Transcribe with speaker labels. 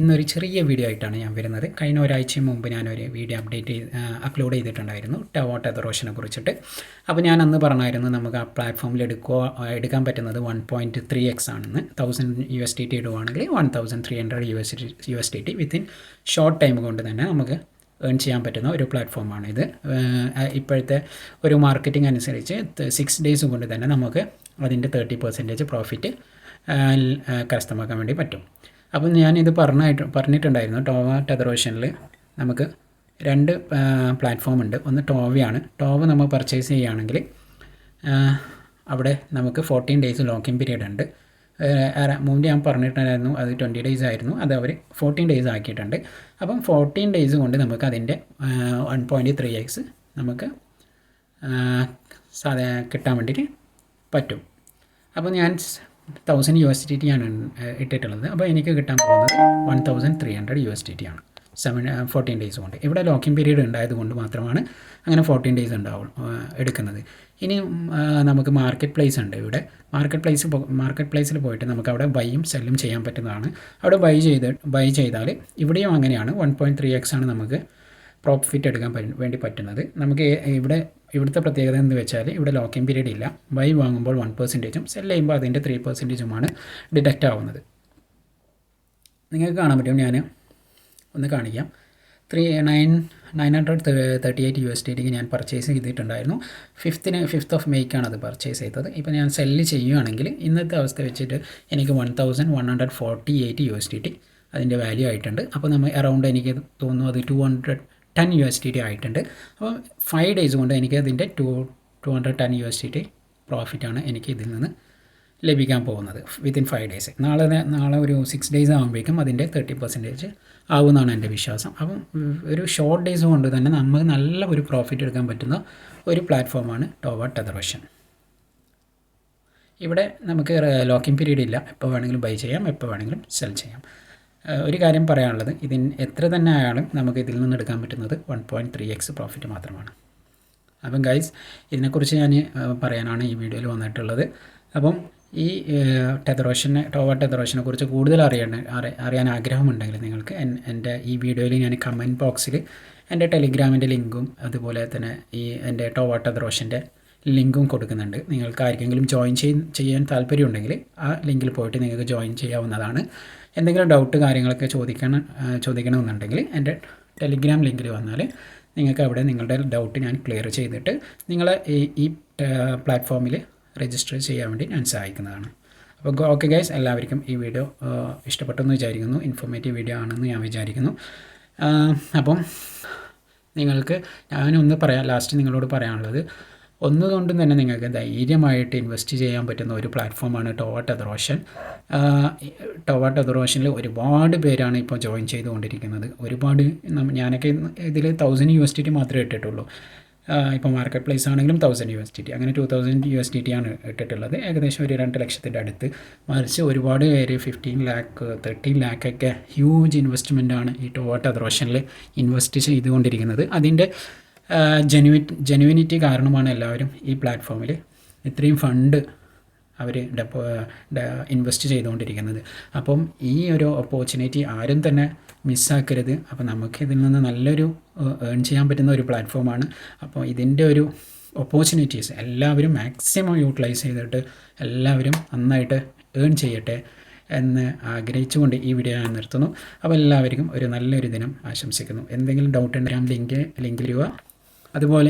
Speaker 1: ഇന്നൊരു ചെറിയ വീഡിയോ ആയിട്ടാണ് ഞാൻ വരുന്നത്. കഴിഞ്ഞ ഒരാഴ്ച മുമ്പ് ഞാനൊരു വീഡിയോ അപ്ഡേറ്റ് ചെയ്ത് അപ്ലോഡ് ചെയ്തിട്ടുണ്ടായിരുന്നു. ടവോട്ട് റോഷനെ കുറിച്ചിട്ട്. അപ്പോൾ ഞാൻ അന്ന് പറഞ്ഞായിരുന്നു നമുക്ക് ആ പ്ലാറ്റ്ഫോമിൽ എടുക്കുക എടുക്കാൻ പറ്റുന്നത് വൺ പോയിന്റ് ത്രീ എക്സ് ആണെന്ന്. Thousand U S T T ഇടുവാണെങ്കിൽ one thousand three hundred U S U S T T within short time കൊണ്ട് തന്നെ നമുക്ക് ഏൺ ചെയ്യാൻ പറ്റുന്ന ഒരു പ്ലാറ്റ്ഫോമാണ് ഇത് ഇപ്പോഴത്തെ ഒരു മാർക്കറ്റിംഗ് അനുസരിച്ച് സിക്സ് ഡേയ്സ് കൊണ്ട് തന്നെ നമുക്ക് അതിന്റെ തേർട്ടി പെർസെന്റേജ് പ്രോഫിറ്റ് കരസ്ഥമാക്കാൻ വേണ്ടി പറ്റും. അപ്പം ഞാനിത് പറഞ്ഞായിട്ട് പറഞ്ഞിട്ടുണ്ടായിരുന്നു ടോവ ടെതറോഷനിൽ നമുക്ക് രണ്ട് പ്ലാറ്റ്ഫോം ഉണ്ട്. ഒന്ന് ടോവയാണ്. ടോവ നമ്മൾ പർച്ചേസ് ചെയ്യുകയാണെങ്കിൽ അവിടെ നമുക്ക് ഫോർട്ടീൻ ഡേയ്സ് ലോക്കിംഗ് പീരീഡ് ഉണ്ട്. മുമ്പ് ഞാൻ പറഞ്ഞിട്ടുണ്ടായിരുന്നു അത് ട്വന്റി ഡേയ്സ് ആയിരുന്നു. അത് അവർ ഫോർട്ടീൻ ഡേയ്സ് ആക്കിയിട്ടുണ്ട്. അപ്പം ഫോർട്ടീൻ ഡേയ്സ് കൊണ്ട് നമുക്ക് അതിന്റെ വൺ പോയിന്റ് ത്രീ എക്സ് നമുക്ക് സാധാ കിട്ടാൻ വേണ്ടിയിട്ട് പറ്റും. അപ്പോൾ ഞാൻ thousand U S T T ആണ് ഇട്ടിട്ടുള്ളത്. അപ്പോൾ എനിക്ക് കിട്ടാൻ പോകുന്നത് one thousand three hundred U S T T ആണ് സെവൻ ഫോർട്ടീൻ ഡേയ്സ് കൊണ്ട്. ഇവിടെ ലോക്കിംഗ് പീരീഡ് ഉണ്ടായതുകൊണ്ട് മാത്രമാണ് അങ്ങനെ ഫോർട്ടീൻ ഡേയ്സ് ഉണ്ടാവും എടുക്കുന്നത്. ഇനി നമുക്ക് മാർക്കറ്റ് പ്ലേസ് ഉണ്ട് ഇവിടെ. മാർക്കറ്റ് പ്ലേസ് മാർക്കറ്റ് പ്ലേസിൽ പോയിട്ട് നമുക്ക് അവിടെ ബൈയും സെല്ലും ചെയ്യാൻ പറ്റുന്നതാണ്. അവിടെ ബൈ ചെയ്ത് ബൈ ചെയ്താൽ ഇവിടെയും അങ്ങനെയാണ്. വൺ പോയിന്റ് ത്രീ എക്സ് ആണ് നമുക്ക് പ്രോഫിറ്റ് എടുക്കാൻ വേണ്ടി പറ്റുന്നത്. നമുക്ക് ഇവിടെ ഇവിടുത്തെ പ്രത്യേകത എന്ന് വെച്ചാൽ ഇവിടെ ലോക്കിംഗ് പീരീഡ് ഇല്ല. ബൈ വാങ്ങുമ്പോൾ വൺ പെർസെന്റേജും സെൽ ചെയ്യുമ്പോൾ അതിന്റെ ത്രീ പെർസെന്റേജുമാണ് ഡിഡക്റ്റ് ആവുന്നത്. നിങ്ങൾക്ക് കാണാൻ പറ്റും. ഞാൻ ഒന്ന് കാണിക്കാം. Three nine nine hundred thirty eight U S ഡിക്ക് ഞാൻ പർച്ചേസ് ചെയ്തിട്ടുണ്ടായിരുന്നു. ഫിഫ്ത്തിന് ഫിഫ്ത്ത് ഓഫ് മേയ്ക്കാണ് അത് പർച്ചേസ് ചെയ്തത്. ഇപ്പോൾ ഞാൻ സെല്ല് ചെയ്യുകയാണെങ്കിൽ ഇന്നത്തെ അവസ്ഥ വെച്ചിട്ട് എനിക്ക് one thousand one hundred forty eight U S D T അതിന്റെ വാല്യൂ ആയിട്ടുണ്ട്. അപ്പോൾ നമ്മൾ അറൗണ്ട് എനിക്ക് തോന്നുന്നു അത് two hundred ten U S T T ആയിട്ടുണ്ട്. അപ്പോൾ ഫൈവ് ഡേയ്സ് കൊണ്ട് എനിക്ക് അതിന്റെ two two hundred ten U S T T പ്രോഫിറ്റാണ് എനിക്ക് ഇതിൽ നിന്ന് ലഭിക്കാൻ പോകുന്നത് വിത്തിൻ ഫൈവ് ഡേയ്സ് നാളെ നാളെ ഒരു സിക്സ് ഡേയ്സ് ആകുമ്പോഴേക്കും അതിന്റെ തേർട്ടി പെർസെന്റേജ് ആവുമെന്നാണ് എന്റെ വിശ്വാസം. അപ്പം ഒരു ഷോർട്ട് ഡേയ്സ് കൊണ്ട് തന്നെ നമുക്ക് നല്ല ഒരു പ്രോഫിറ്റ് എടുക്കാൻ പറ്റുന്ന ഒരു പ്ലാറ്റ്ഫോമാണ് ടോവ ടെതറോഷൻ ഇവിടെ നമുക്ക് ലോക്കിംഗ് പീരീഡ് ഇല്ല. എപ്പോൾ വേണമെങ്കിലും ബൈ ചെയ്യാം എപ്പോൾ വേണമെങ്കിലും സെൽ ചെയ്യാം. ഒരു കാര്യം പറയാനുള്ളത്. ഇതിന് എത്ര തന്നെ ആയാലും നമുക്ക് ഇതിൽ നിന്ന് എടുക്കാൻ പറ്റുന്നത് one point three X profit മാത്രമാണ്. അപ്പം ഗൈസ് ഇതിനെക്കുറിച്ച് ഞാൻ പറയാനാണ് ഈ വീഡിയോയിൽ വന്നിട്ടുള്ളത്. അപ്പം ഈ ടെതറോഷനെ ടോവ ടെതറോഷനെ കുറിച്ച് കൂടുതൽ അറിയാൻ അറിയാൻ ആഗ്രഹമുണ്ടെങ്കിൽ നിങ്ങൾക്ക് എന്റെ ഈ വീഡിയോയിൽ ഞാൻ കമന്റ് ബോക്സിൽ എന്റെ ടെലിഗ്രാമിന്റെ ലിങ്കും അതുപോലെ തന്നെ ഈ എന്റെ ടോവ ടെതറോഷന്റെ ലിങ്കും കൊടുക്കുന്നുണ്ട്. നിങ്ങൾക്ക് ആർക്കെങ്കിലും ജോയിൻ ചെയ്യാൻ താല്പര്യമുണ്ടെങ്കിൽ ആ ലിങ്കിൽ പോയിട്ട് നിങ്ങൾക്ക് ജോയിൻ ചെയ്യാവുന്നതാണ്. എന്തെങ്കിലും ഡൗട്ട് കാര്യങ്ങളൊക്കെ ചോദിക്കണം ചോദിക്കണമെന്നുണ്ടെങ്കിൽ എന്റെ ടെലിഗ്രാം ലിങ്കിൽ വന്നാൽ നിങ്ങൾക്ക് അവിടെ നിങ്ങളുടെ ഡൗട്ട് ഞാൻ ക്ലിയർ ചെയ്തിട്ട് നിങ്ങളെ ഈ ഈ പ്ലാറ്റ്ഫോമിൽ രജിസ്റ്റർ ചെയ്യാൻ വേണ്ടി ഞാൻ സഹായിക്കുന്നതാണ്. അപ്പോൾ ഓക്കെ ഗൈസ് എല്ലാവർക്കും ഈ വീഡിയോ ഇഷ്ടപ്പെട്ടെന്ന് വിചാരിക്കുന്നു. ഇൻഫോർമേറ്റീവ് വീഡിയോ ആണെന്ന് ഞാൻ വിചാരിക്കുന്നു. അപ്പം നിങ്ങൾക്ക് ഞാനൊന്ന് പറയാം ലാസ്റ്റ് നിങ്ങളോട് പറയാനുള്ളത് ഒന്നുകൊണ്ടും തന്നെ നിങ്ങൾക്ക് ധൈര്യമായിട്ട് ഇൻവെസ്റ്റ് ചെയ്യാൻ പറ്റുന്ന ഒരു പ്ലാറ്റ്ഫോമാണ് ടോവട്ട് അതറോഷൻ ടോവട്ട് അതറോഷനിൽ ഒരുപാട് പേരാണ് ഇപ്പോൾ ജോയിൻ ചെയ്തുകൊണ്ടിരിക്കുന്നത്. ഒരുപാട് ഞാനൊക്കെ ഇതിൽ thousand U S T T മാത്രമേ ഇട്ടിട്ടുള്ളൂ. ഇപ്പോൾ മാർക്കറ്റ് പ്ലേസ് ആണെങ്കിലും thousand U S T T അങ്ങനെ two thousand U S T T ആണ് ഇട്ടിട്ടുള്ളത്. ഏകദേശം ഒരു രണ്ട് ലക്ഷത്തിന്റെ അടുത്ത്. മറിച്ച് ഒരുപാട് പേര് ഫിഫ്റ്റീൻ ലാക്ക് തേർട്ടീൻ ലാക്കൊക്കെ ഹ്യൂജ് ഇൻവെസ്റ്റ്മെന്റ് ആണ് ഈ ടോവട്ട് അതറോഷനിൽ ഇൻവെസ്റ്റ് ചെയ്തുകൊണ്ടിരിക്കുന്നത്. അതിന്റെ ജെനുവി ജെനുവിനിറ്റി കാരണമാണ് എല്ലാവരും ഈ പ്ലാറ്റ്ഫോമിൽ ഇത്രയും ഫണ്ട് അവർ ഡെപ്പോ ഇൻവെസ്റ്റ് ചെയ്തുകൊണ്ടിരിക്കുന്നത്. അപ്പം ഈ ഒരു ഓപ്പർച്യൂണിറ്റി ആരും തന്നെ മിസ്സാക്കരുത് അപ്പോൾ നമുക്ക് ഇതിൽ നിന്ന് നല്ലൊരു ഏൺ ചെയ്യാൻ പറ്റുന്ന ഒരു പ്ലാറ്റ്ഫോമാണ് അപ്പോൾ ഇതിന്റെ ഒരു ഓപ്പർച്യൂണിറ്റീസ് എല്ലാവരും മാക്സിമം യൂട്ടിലൈസ് ചെയ്തിട്ട് എല്ലാവരും നന്നായിട്ട് ഏൺ ചെയ്യട്ടെ എന്ന് ആഗ്രഹിച്ചുകൊണ്ട് ഈ വീഡിയോ ഞാൻ നിർത്തുന്നു. അപ്പോൾ എല്ലാവർക്കും ഒരു നല്ലൊരു ദിനം ആശംസിക്കുന്നു. എന്തെങ്കിലും ഡൗട്ട് ഉണ്ടെങ്കിൽ ലിങ്ക് ലിങ്ക് വരിക അതുപോലെ